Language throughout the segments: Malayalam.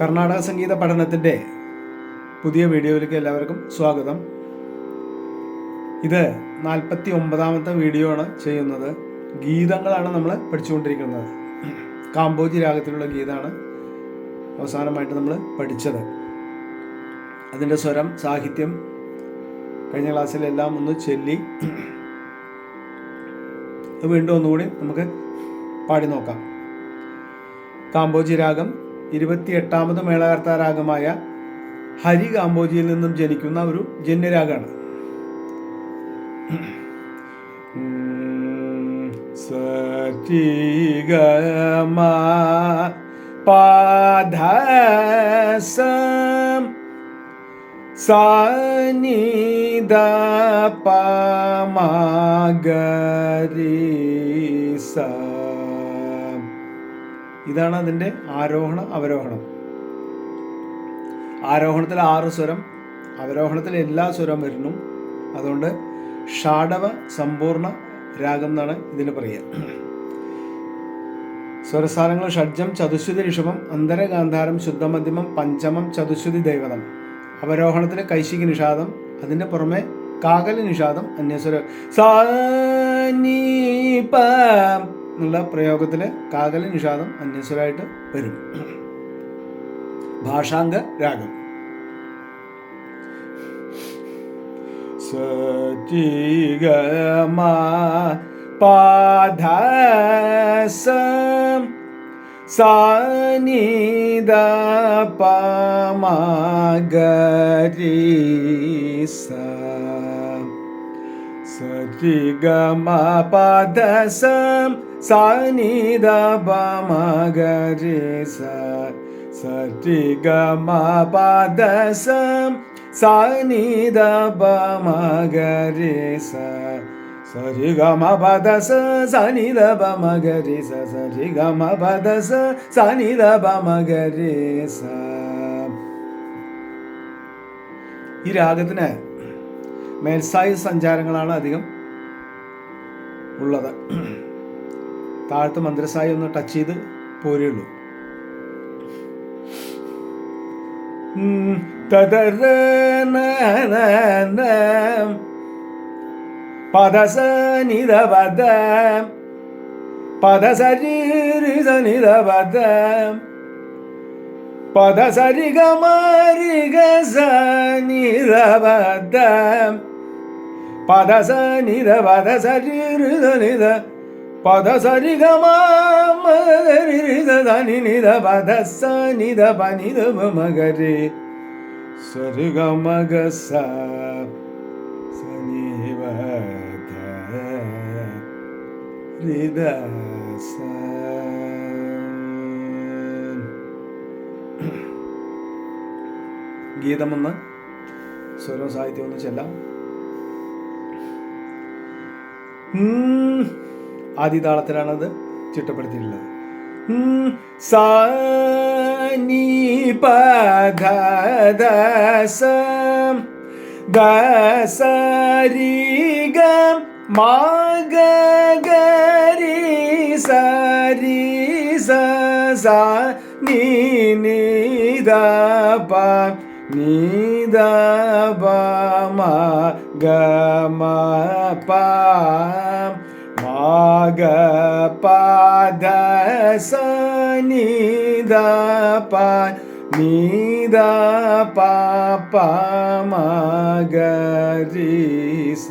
കർണാടക സംഗീത പഠനത്തിന്റെ പുതിയ വീഡിയോയിലേക്ക് എല്ലാവർക്കും സ്വാഗതം. ഇത് നാൽപ്പത്തി ഒമ്പതാമത്തെ വീഡിയോ ആണ് ചെയ്യുന്നത്. ഗീതങ്ങളാണ് നമ്മൾ പഠിച്ചുകൊണ്ടിരിക്കുന്നത്. കാമ്പോജി രാഗത്തിലുള്ള ഗീതമാണ് അവസാനമായിട്ട് നമ്മൾ പഠിച്ചത്. അതിന്റെ സ്വരം സാഹിത്യം കഴിഞ്ഞ ക്ലാസ്സിലെല്ലാം ഒന്ന് ചൊല്ലി വീണ്ടും ഒന്നുകൂടി നമുക്ക് പാടി നോക്കാം. കാമ്പോജി രാഗം ഇരുപത്തി എട്ടാമത് മേളകർത്ത രാഗമായ ഹരി കാമ്പോജിയിൽ നിന്നും ജനിക്കുന്ന ഒരു ജന്യരാഗമാണ് സരിഗമ പാധസം സാനിദ പമഗരീസ ഇതാണ് അതിന്റെ ആരോഹണ അവരോഹണം. ആരോഹണത്തിൽ ആറ് സ്വരം അവരോഹണത്തിൽ എല്ലാ സ്വരം വരുന്നു. അതുകൊണ്ട് ഷാഡവ സമ്പൂർണ രാഗം എന്നാണ് ഇതിന് പറയുക. സ്വരസ്ഥാനങ്ങൾ ഷഡ്ജം ചതുശ്രുതി ഋഷഭം അന്തരഗാന്ധാരം ശുദ്ധമധ്യമം പഞ്ചമം ചതുശ്രുതി ദൈവതം. അവരോഹണത്തിന് കൈശിക നിഷാദം അതിന്റെ പുറമെ കാകല നിഷാദം അന്യസ്വര സാനീപ എന്നുള്ള പ്രയോഗത്തിൽ കാകല നിഷാദം അന്യസ്വരായിട്ട് വരും. ഭാഷാംഗ രാഗം. സരിഗമ പാധസം സാനിദ ഗ സരിഗമ പദസം സാനിദ ഗമ സരിഗമ പദസം സാനിദ പമഗരീസ സരിഗമ പദസ സനിത പമഗരീസ സരിഗമ പദസ സനിത പമഗരീസ ഈ രാഗത്തിന് മേൽസായ സഞ്ചാരങ്ങളാണ് അധികം ഉള്ളത്. താഴത്ത് മന്ത്രസായി ഒന്ന് ടച്ച് ചെയ്ത് പോരുള്ളൂ പദസനിധ പദസ നിധ പദ പദസരി പദ നിധ പദ പനിധ മഗരി സരി ഗമ ഗസ ഗീതമൊന്ന് സ്വരവും സാഹിത്യം ഒന്ന് ചെല്ലാം. ആദ്യതാളത്തിലാണത് ചിട്ടപ്പെടുത്തിയിട്ടുള്ളത്. സാനി പദസം ഗസരിഗം മാഗരി സരി സ നീ നീദ പ നീദ പ മ ഗ മ പ മാഗ പാദ സ നീദ പ നീദ പ പ മഗരി സ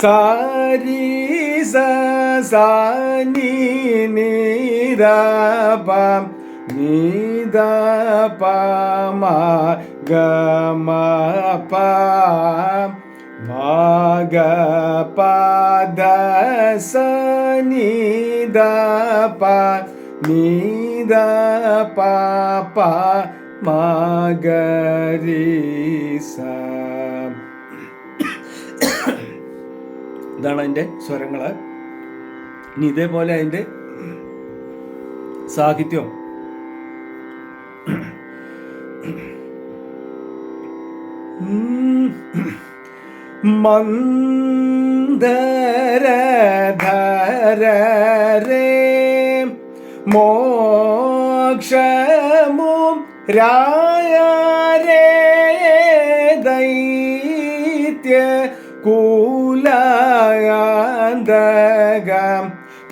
സാരി സ സാനി നീര പം നീദ പമ ഗമ പം മഗരീസ ഇതാണ് അതിന്റെ സ്വരങ്ങൾ ഇനി ഇതേപോലെ അതിന്റെ സാഹിത്യം. മന്ദരധരേ മോക്ഷമും രായരേ ദൈത്യ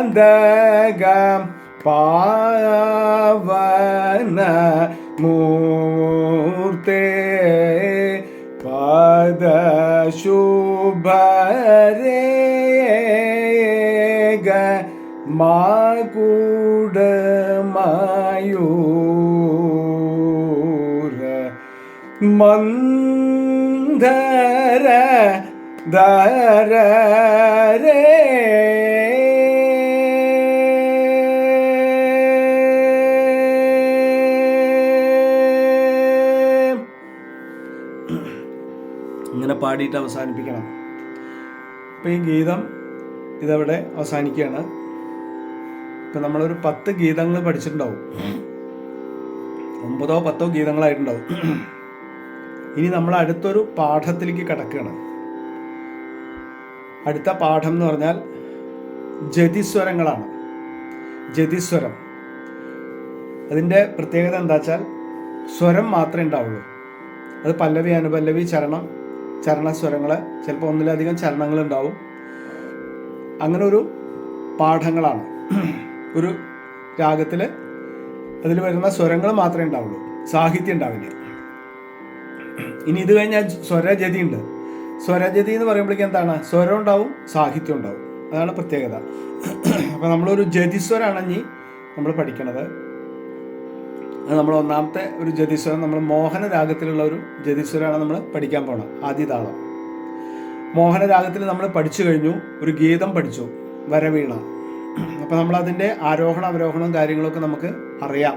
காந்தகம் பாவன மூர்த்தே பதசுபரே மாகுடமாயூர மந்தர ദരരേ ഇങ്ങനെ പാടിയിട്ട് അവസാനിപ്പിക്കണം. അപ്പം ഈ ഗീതം ഇതവിടെ അവസാനിക്കുകയാണ്. ഇപ്പം നമ്മളൊരു പത്ത് ഗീതങ്ങൾ പഠിച്ചിട്ടുണ്ടാവും. ഒമ്പതോ പത്തോ ഗീതങ്ങളായിട്ടുണ്ടാവും. ഇനി നമ്മൾ അടുത്തൊരു പാഠത്തിലേക്ക് കിടക്കുകയാണ്. അടുത്ത പാഠം എന്ന് പറഞ്ഞാൽ ജതിസ്വരങ്ങളാണ്. ജതിസ്വരം. അതിന്റെ പ്രത്യേകത എന്താ വെച്ചാൽ സ്വരം മാത്രമേ ഉണ്ടാവുള്ളൂ. അത് പല്ലവി അനുപല്ലവി ചരണം ചരണസ്വരങ്ങൾ ചിലപ്പോൾ ഒന്നിലധികം ചരണങ്ങൾ ഉണ്ടാവും അങ്ങനെ ഒരു പാഠങ്ങളാണ്. ഒരു രാഗത്തിൽ അതിൽ വരുന്ന സ്വരങ്ങൾ മാത്രമേ ഉണ്ടാവുള്ളൂ. സാഹിത്യം ഉണ്ടാവില്ല. ഇനി ഇത് കഴിഞ്ഞാൽ സ്വരജതി ഉണ്ട് സ്വരജതി എന്ന് പറയുമ്പോഴേക്കും എന്താണ്? സ്വരം ഉണ്ടാവും സാഹിത്യം ഉണ്ടാവും. അതാണ് പ്രത്യേകത. അപ്പോൾ നമ്മളൊരു ജതിസ്വരാണെങ്കിൽ നമ്മൾ പഠിക്കണത്. അത് നമ്മൾ ഒന്നാമത്തെ ഒരു ജതിസ്വരം നമ്മൾ മോഹന രാഗത്തിലുള്ള ഒരു ജതിസ്വരമാണ് നമ്മൾ പഠിക്കാൻ പോകണം ആദ്യ താളം മോഹന രാഗത്തിൽ നമ്മൾ പഠിച്ചു കഴിഞ്ഞു ഒരു ഗീതം പഠിച്ചു വരവീണ. അപ്പോൾ നമ്മൾ അതിന്റെ ആരോഹണ അവരോഹണവും കാര്യങ്ങളൊക്കെ നമുക്ക് അറിയാം.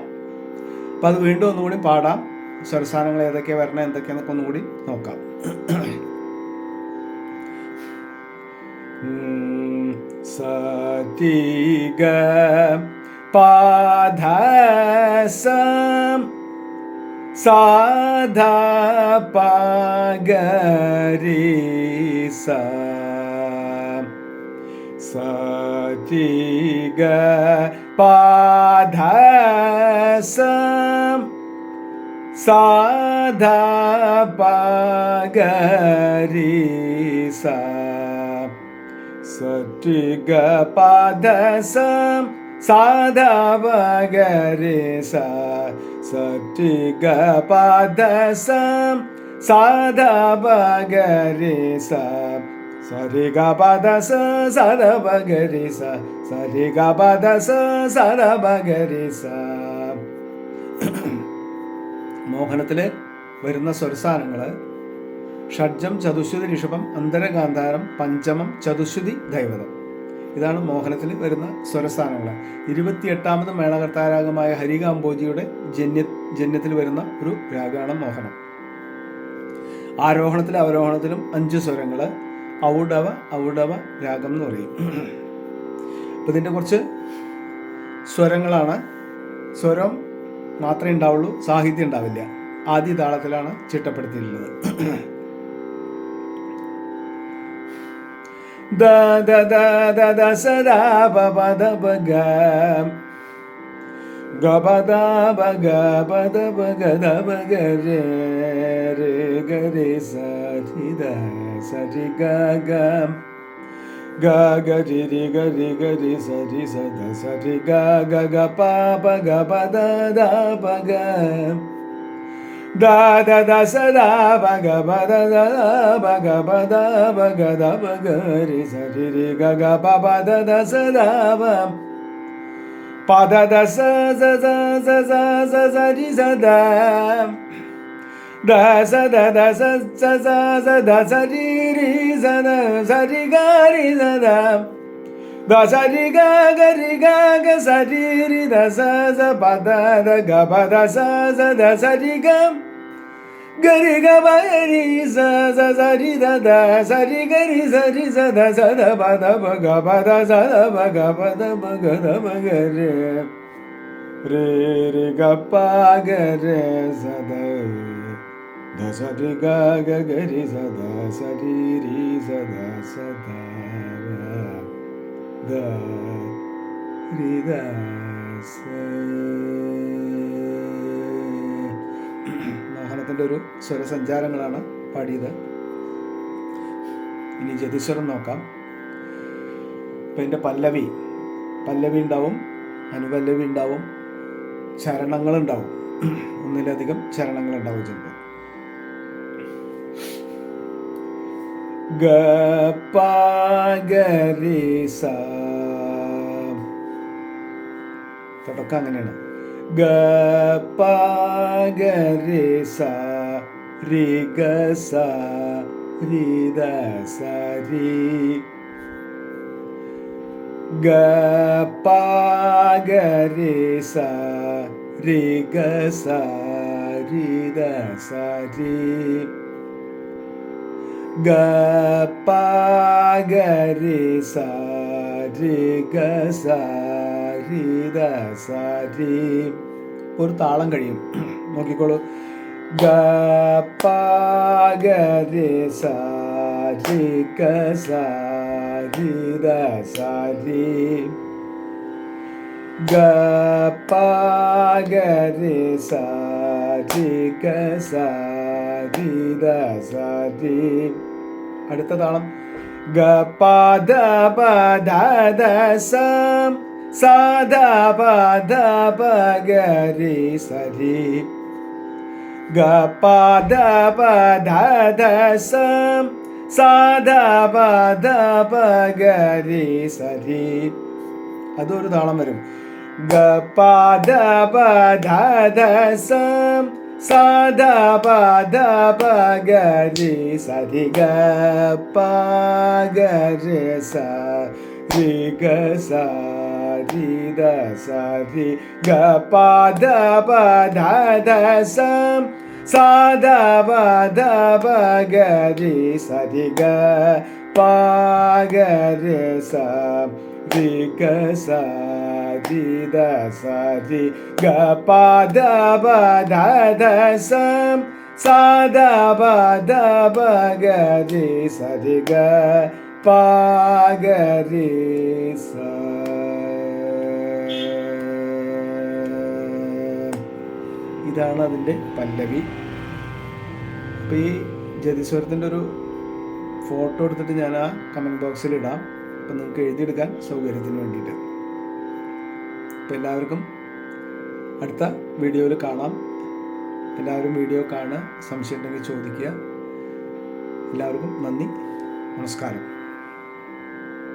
അപ്പോൾ അത് വീണ്ടും ഒന്നുകൂടി പാടാം. സ്വരസ്ഥാനങ്ങൾ ഏതൊക്കെയാണ് വരണം എന്തൊക്കെയാന്നൊക്കെ ഒന്നുകൂടി നോക്കാം. ഉം, സതിഗ പാധസം സാധ പഗരി സ സതിഗ പാധസം സാധ പഗരി സ സറ്റിഗ പാദസം സാധവഗരെ സ സറ്റിഗ പാദസം സാധവഗരെ സ സരിഗ പദസ സരവഗരി സ സരിഗ പദസ സരവഗരി മോഹനത്തിൽ വരുന്ന സ്വരസ്ഥാനങ്ങൾ ഷഡ്ജം ചതുശ്രുതി ഋഷഭം അന്തരഗാന്ധാരം പഞ്ചമം ചതുശ്രുതി ദൈവതം. ഇതാണ് മോഹനത്തിൽ വരുന്ന സ്വരസ്ഥാനങ്ങൾ ഇരുപത്തിയെട്ടാമത് മേളകർത്താരാഗമായ ഹരികാംബോജിയുടെ ജന്യ ജന്യത്തിൽ വരുന്ന ഒരു രാഗമാണ് മോഹനം. ആരോഹണത്തിലും അവരോഹണത്തിലും അഞ്ച് സ്വരങ്ങൾ. ഔഡവ ഔഡവ രാഗം എന്ന് പറയും. അപ്പം ഇതിന്റെ കുറച്ച് സ്വരങ്ങളാണ്. സ്വരം മാത്രമേ ഉണ്ടാവുള്ളൂ സാഹിത്യം ഉണ്ടാവില്ല. ആദ്യ താളത്തിലാണ് ചിട്ടപ്പെടുത്തിയിട്ടുള്ളത്. ദ ദ ദ ദ ദ സ ദ പ പ ദ പ ഗ ഗ പ ദ പ ഗ പ ദ പ ഗ ദ പ ഗ രെ രെ ഗ രെ സ രി ദ സ രി ഗ ഗ ഗ ഗ രി രി ഗ രി ഗ രി സ രി സ ദ സ രി ഗ ഗ ഗ പ പ ഗ പ ദ ദ പ ഗ da da da sa da ba ga ba da da da ba ga ba da ba ga da ba ga re sa re re ga ga ba ba da da sa da ba. Pa da da sa za za za za za za di za da. Da sa da da sa za za za da sa di ri za da sa di ga ri za da. Da Gazari ga gari ga gazari ri da za za ba da da ga ba da za za da za ri ga gari ga ba ri za za za ri da da za ri ga ri za ri za da za da ba da ba ga ba da za da ba ga ba da ba ga da ba ga re. Re re ga pa ga re za da da za ri ga ga ga ri za da sa ri ri za da sa da സ ദ സ ദ ദ രി ദ സ മോഹനത്തിന്റെ ഒരു സ്വരസഞ്ചാരങ്ങളാണ് പാടിയത്. ഇനി ജതിസ്വരം നോക്കാം. ഇപ്പം എന്റെ പല്ലവി. പല്ലവി ഉണ്ടാവും അനുപല്ലവി ഉണ്ടാവും ചരണങ്ങളുണ്ടാവും ഒന്നിലധികം ചരണങ്ങളുണ്ടാവും ചിലപ്പോൾ ഗ പ ഗ രി സ. തുടക്കം അങ്ങനെയാണ്. ഗ പ ഗ രി ഗ സ രി ദ സ രി. ഗ പ ഗ രി സ രി ഗ സ രി ദ സ രി. ഗ പ ഗ രി സ രി ഗ സ രി ദ സ രി ഒരു താളം കഴിയും. നോക്കിക്കോളൂ. ഗ പ ഗ രി സ രി ഗ സ രി ദ സ രി ഗ പ ഗ രി സ രി ഗ സ ദ അടുത്ത താളം ഗ പാദ പദ ദ ദ സം സ ദ പ ദ പ ഗ ഗ പദ ദ പ ദ ദ സം സ പ ദ പ ഗ രി സ രി അതൊരു താളം വരും. ഗ പ ദ പ ദ ദ സം സ ദ പ ദ പ ഗ പഗരി ഗ സരി ഗ രി സ രി ഗ സ രി ദ സരി ഗ പ ദ പ ദ സം സ ദ പ ദ ഗ പഗരി സ രി ഗ പ ഗ രി സ രി ഗ സ. രി ദ സ രി ഗ പ ദ പ ദ ദ സം ഇതാണ് അതിന്റെ പല്ലവി. അപ്പോൾ ഈ ജതിസ്വരത്തിന്റെ ഒരു ഫോട്ടോ എടുത്തിട്ട് ഞാൻ ആ കമന്റ് ബോക്സിൽ ഇടാം. അപ്പം നിങ്ങൾക്ക് എഴുതിയെടുക്കാൻ സൗകര്യത്തിന് വേണ്ടിയിട്ട്. അപ്പോൾ എല്ലാവർക്കും അടുത്ത വീഡിയോയിൽ കാണാം. എല്ലാവരും വീഡിയോ കാണുക സംശയം ഉണ്ടെങ്കിൽ ചോദിക്കുക. എല്ലാവർക്കും നന്ദി. നമസ്കാരം.